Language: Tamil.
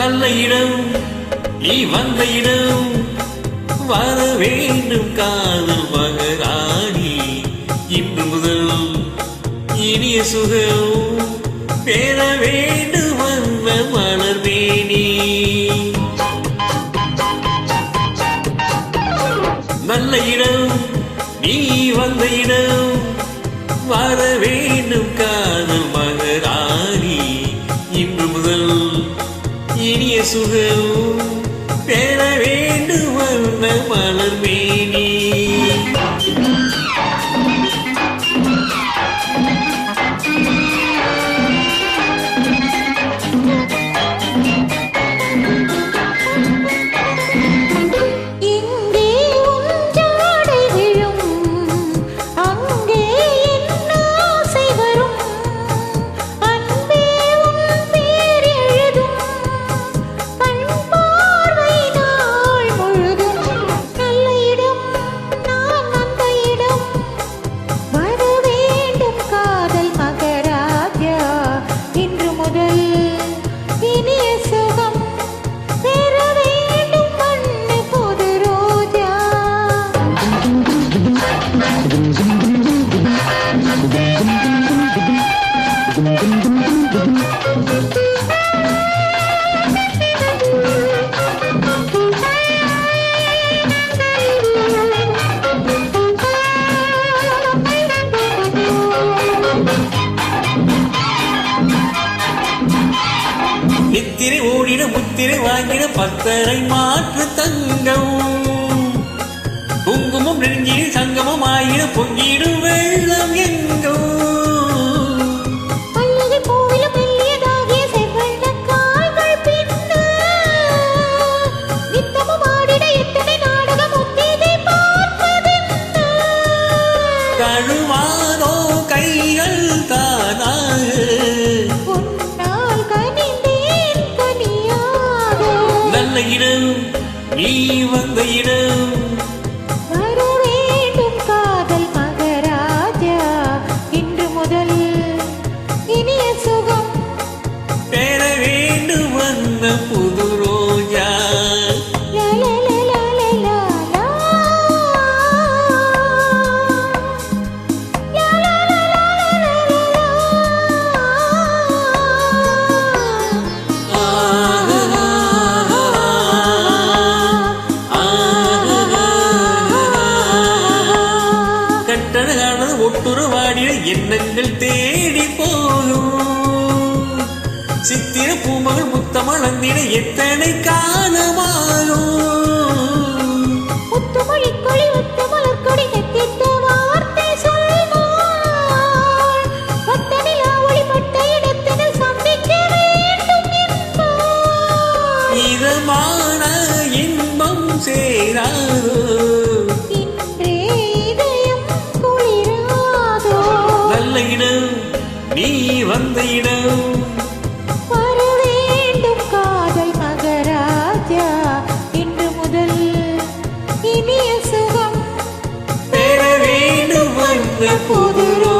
நல்ல இடம் நீ வந்த இடம் வர வேண்டும் காதல் மகராணி. இன்று முதல் இனிய சுகம் பெற வேண்டும். நல்ல இடம் நீ வந்த இடம். வர வேண்டும் காதல் மகராணி. இன்று முதல் இனிய சுகம். பெற வேண்டும் வந்த மலர் மேனி. நித்திரை ஓடிட முத்திரை வாங்கிட பத்தரை மாற்று தங்கம். குங்குமம் நெருங்கிடு ஆயிட பொங்கிடும் வெள்ளம் பார்ப்பதென்ன? தழுவாதோ கைகள் தானாக. நல்ல இடம் நீ வந்த இடம் வந்த புது ரோஜா கட்டழகானது ஒட்டுறவாடிய எண்ணங்கள் தேடி போகும். சித்திர பூமகள் முத்தமளந்திட எத்தனை காலமாகும். இதமான இன்பம் சேராதோ. நல்ல இடம் நீ வந்த இடம் இனிய சுகம். பெற வேண்டும் வந்த புதுரோ.